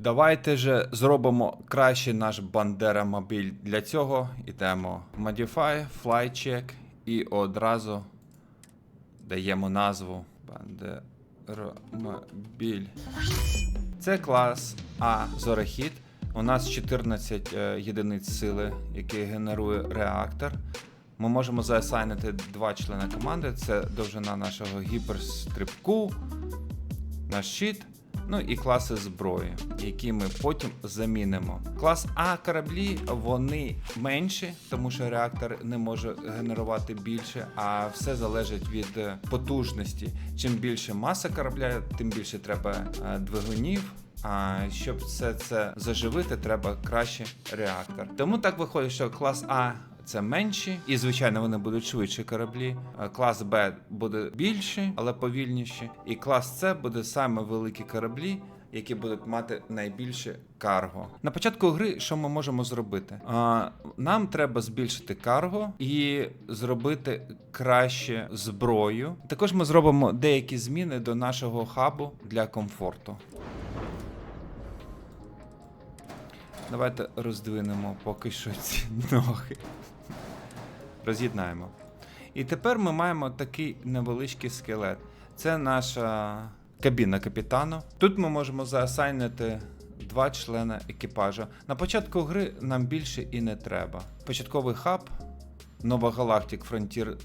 Давайте же зробимо краще наш Бандера мобіль. Для цього йдемо Modify, Fly Check і одразу даємо назву Бандера мобіль. Це клас А Зорохід. У нас 14 е, єдиниць сили, які генерує реактор. Ми можемо заасайнити два члени команди. Це довжина нашого гіперстрибку, наш щит, ну і класи зброї, які ми потім замінимо. Клас А кораблі вони менші, тому що реактор не може генерувати більше, а все залежить від е, потужності. Чим більше маса корабля, тим більше треба е, двигунів. А щоб все це заживити, треба краще реактор. Тому так виходить, що клас А це менші, і звичайно вони будуть швидші кораблі. Е, Клас Б буде більший, але повільніші. І клас С буде саме великі кораблі. Які будуть мати найбільше карго. На початку гри, що ми можемо зробити? А, нам треба збільшити карго і зробити краще зброю. Також ми зробимо деякі зміни до нашого хабу для комфорту. Давайте роздвинемо поки що ці ноги. Роз'єднаємо. І тепер ми маємо такий невеличкий скелет. Це наша кабіна капітану. Тут ми можемо заасайнити два члени екіпажу. На початку гри нам більше і не треба. Початковий хаб Нова Galactic Frontier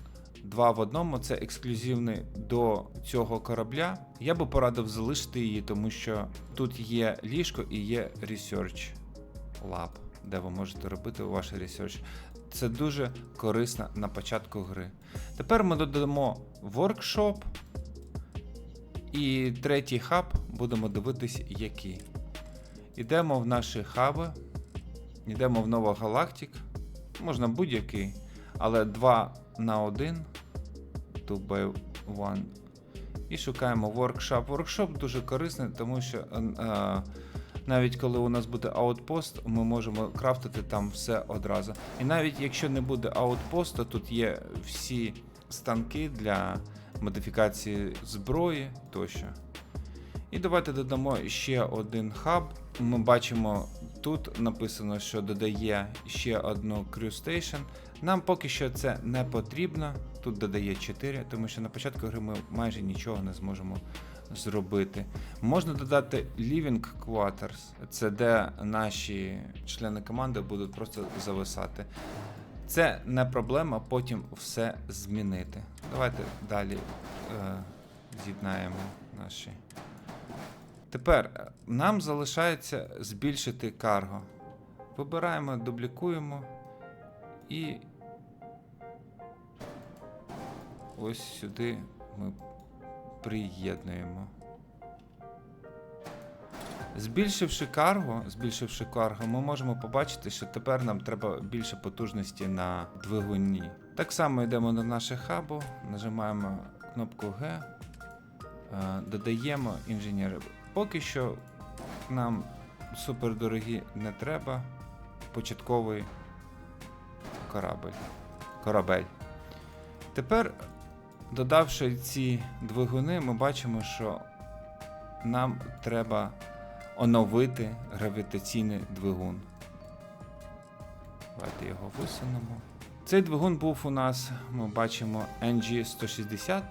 2 в одному це ексклюзивний до цього корабля. Я би порадив залишити її, тому що тут є ліжко і є Research Lab, де ви можете робити ваш ресерч. Це дуже корисно на початку гри. Тепер ми додамо воркшоп і третій хаб будемо дивитись, який. Йдемо в наші хаби, йдемо в Нова Галактик. Можна будь-який, але 2 на 1, 2 by 1. І шукаємо воркшоп. Воркшоп дуже корисний, тому що е, навіть коли у нас буде аутпост, ми можемо крафтити там все одразу. І навіть якщо не буде аутпосту, тут є всі станки для модифікації зброї тощо. І давайте додамо ще один хаб. Ми бачимо, тут написано, що додає ще одну Crew Station. Нам поки що це не потрібно. Тут додає 4, тому що на початку гри ми майже нічого не зможемо зробити. Можна додати Living Quarters, це де наші члени команди будуть просто зависати. Це не проблема, потім все змінити. Давайте далі е, з'єднаємо наші. Тепер е, нам залишається збільшити карго. Вибираємо, дублікуємо і ось сюди ми приєднуємо. Збільшивши карго, збільшивши карго, ми можемо побачити, що тепер нам треба більше потужності на двигуні. Так само йдемо до нашого хабу, нажимаємо кнопку G, е, додаємо інженери. Поки що нам супердорогі не треба. Початковий корабель. корабель. Тепер, додавши ці двигуни, ми бачимо, що нам треба оновити гравітаційний двигун. Давайте його висунемо. Цей двигун був у нас, ми бачимо, NG160.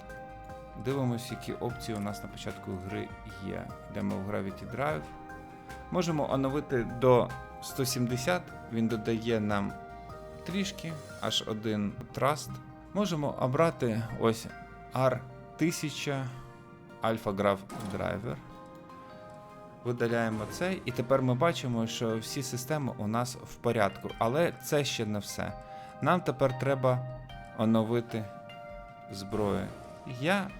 Дивимося, які опції у нас на початку гри є. Йдемо в Gravity Drive. Можемо оновити до 170, він додає нам трішки, аж один траст. Можемо обрати ось R1000 Alpha Graph Driver. Видаляємо цей, і тепер ми бачимо, що всі системи у нас в порядку. Але це ще не все. Нам тепер треба оновити зброю. Я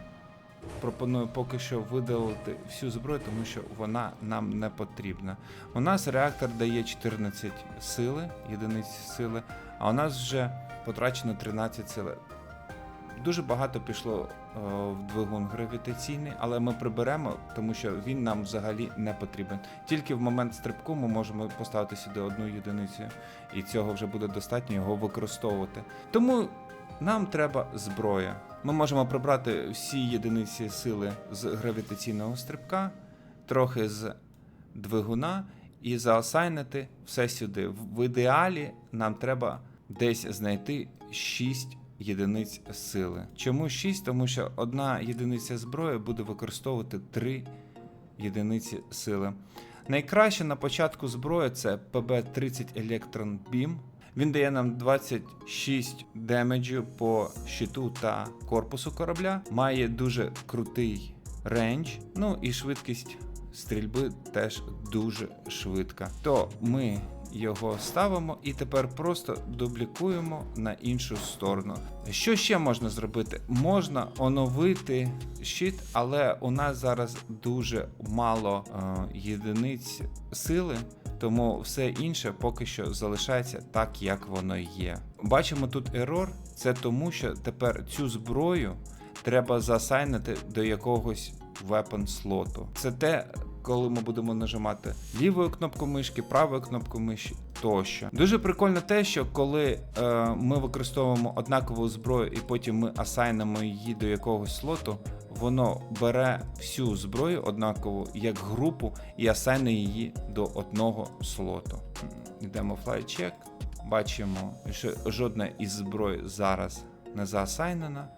пропоную поки що видалити всю зброю, тому що вона нам не потрібна. У нас реактор дає 14 сили, єдиниць сили, а у нас вже потрачено 13 сили. Дуже багато пішло е, в двигун гравітаційний, але ми приберемо, тому що він нам взагалі не потрібен. Тільки в момент стрибку ми можемо поставити сюди одну єдиницю, і цього вже буде достатньо його використовувати. Тому нам треба зброя. Ми можемо прибрати всі єдиниці сили з гравітаційного стрибка, трохи з двигуна і заосайнити все сюди. В в ідеалі нам треба десь знайти 6 єдиниць сили. Чому 6? Тому що одна єдиниця зброї буде використовувати 3 єдиниці сили. Найкраще на початку зброї це ПБ-30 Electron Beam. Він дає нам 26 демеджу по щиту та корпусу корабля. Має дуже крутий рейндж, ну і швидкість стрільби теж дуже швидка. То ми його ставимо і тепер просто дублікуємо на іншу сторону. Що ще можна зробити? Можна оновити щит, але у нас зараз дуже мало е, єдиниць сили. Тому все інше поки що залишається так, як воно є. Бачимо тут ерор, це тому, що тепер цю зброю треба засайнити до якогось weapon слоту. Це те, коли ми будемо нажимати лівою кнопкою мишки, правою кнопкою миші тощо. Дуже прикольно те, що коли е, ми використовуємо однакову зброю і потім ми асайнимо її до якогось слоту, воно бере всю зброю однакову як групу і асайне її до одного слоту. Йдемо flight бачимо, що жодна із зброй зараз не заасайнена.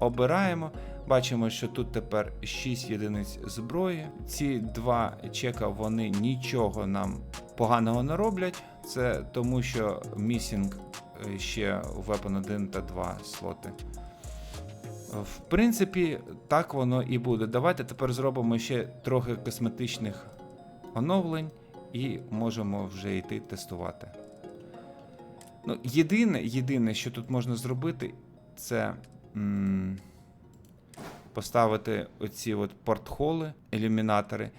Обираємо. Бачимо, що тут тепер 6 єдиниць зброї. Ці два чека вони нічого нам поганого не роблять. Це тому, що місінг е, ще Weapon 1 та 2 слоти. В принципі, так воно і буде. Давайте тепер зробимо ще трохи косметичних оновлень і можемо вже йти тестувати. Ну, єдине, єдине, що тут можна зробити, це м, поставити оці от портхоли, ілюмінатори,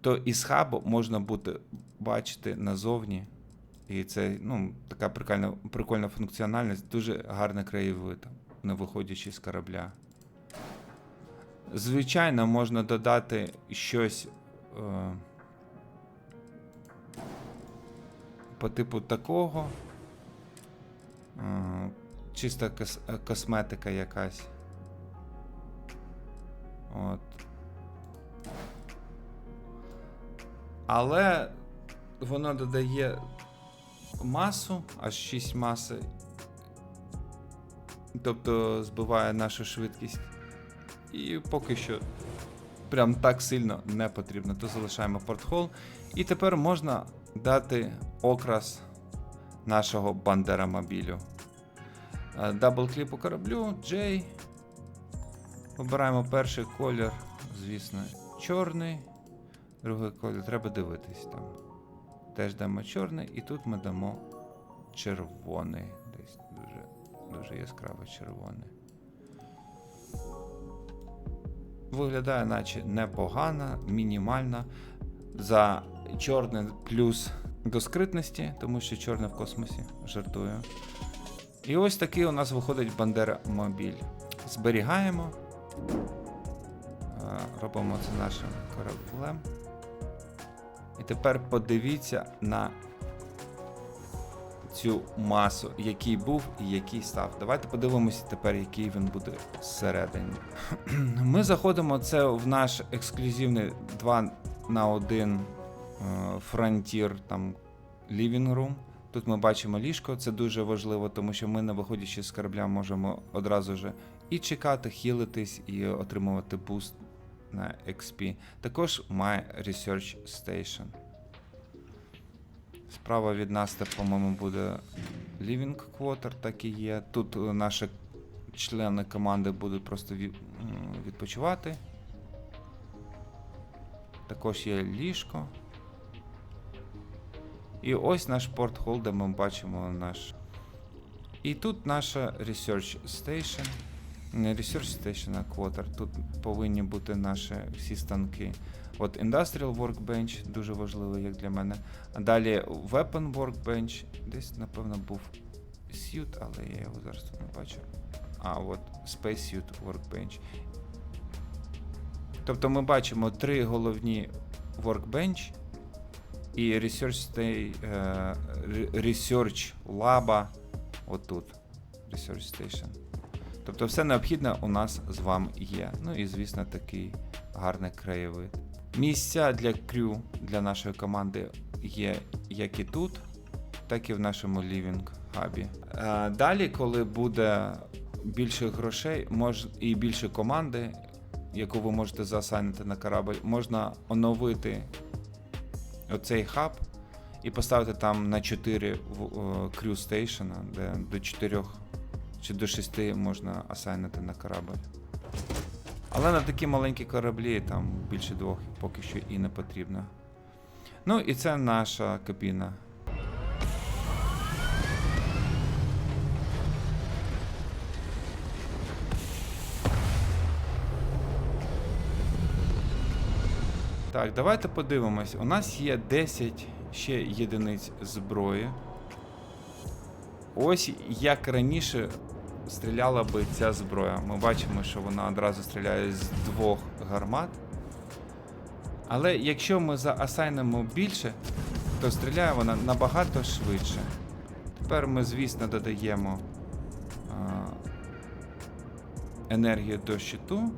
то із хабу можна буде бачити назовні. І це ну, така прикольна, прикольна функціональність, дуже гарний краєвид, не виходячи з корабля. Звичайно, можна додати щось е, по типу такого. Е, чиста кос- косметика якась. От. Але воно додає масу, аж 6 маси. Тобто збиває нашу швидкість. І поки що прям так сильно не потрібно. То залишаємо портхол. І тепер можна дати окрас нашого бандерамобілю. Е, Дабл-кліп по кораблю, J. Обираємо перший колір, звісно, чорний. Другий колір треба дивитись там. Теж дамо чорний, і тут ми дамо червоний. Десь дуже, дуже яскраво червоний. Виглядає, наче непогано, мінімально. За чорний плюс до скритності, тому що чорне в космосі жартую. І ось такий у нас виходить Бандера Мобіль. Зберігаємо. Е, Робимо це нашим кораблем. І тепер подивіться на цю масу, який був і який став. Давайте подивимося тепер, який він буде всередині. Ми заходимо це в наш ексклюзивний 2 на 1 Frontier там Living Room. Тут ми бачимо ліжко, це дуже важливо, тому що ми, не виходячи з корабля, можемо одразу же і чекати, хілитись, і отримувати буст на XP. Також має Research Station. Справа від нас, по-моєму, буде Living Quarter, так і є. Тут е, наші члени команди будуть просто відпочивати. Також є ліжко. І ось наш портхол, де ми бачимо наш. І тут наша Research Station. Не Research Station, а Quarter. Тут повинні бути наші всі станки. От Industrial Workbench дуже важливий, як для мене. А далі Weapon Workbench. Десь, напевно, був Suit, але я його зараз тут не бачу. А, от Space Suit Workbench. Тобто ми бачимо три головні Workbench і Research, е, Research Lab отут. Research Station. Тобто все необхідне у нас з вами є. Ну і звісно такий гарний краєвид. Місця для крю для нашої команди є як і тут, так і в нашому лівінг хабі. Е, Далі, коли буде більше грошей мож, і більше команди, яку ви можете заасайнити на корабль, можна оновити оцей хаб і поставити там на 4 крю стейшена, де до 4 чи до 6 можна асайнити на корабль. Але на такі маленькі кораблі там більше двох поки що і не потрібно. Ну і це наша кабіна. Так, давайте подивимось. У нас є 10 ще єдиниць зброї. Ось як раніше стріляла би ця зброя. Ми бачимо, що вона одразу стріляє з двох гармат. Але якщо ми заасайнемо більше, то стріляє вона набагато швидше. Тепер ми, звісно, додаємо а, енергію до щиту.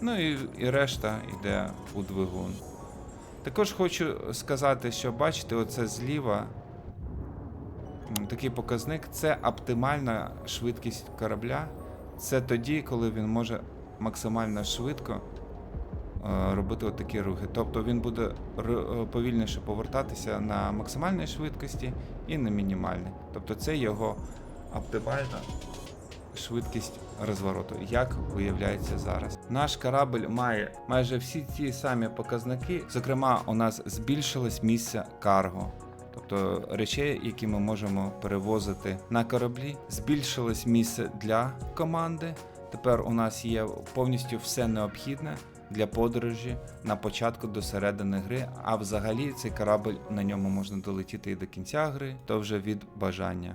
Ну і, і решта йде у двигун. Також хочу сказати, що бачите, оце зліва такий показник це оптимальна швидкість корабля. Це тоді, коли він може максимально швидко е, робити такі рухи. Тобто він буде е, повільніше повертатися на максимальній швидкості і на мінімальній. Тобто це його оптимальна швидкість розвороту, як виявляється зараз. Наш корабль має майже всі ті самі показники. Зокрема, у нас збільшилось місце карго. Тобто речей, які ми можемо перевозити на кораблі, збільшилось місце для команди. Тепер у нас є повністю все необхідне для подорожі на початку до середини гри. А взагалі цей корабль на ньому можна долетіти і до кінця гри, то вже від бажання.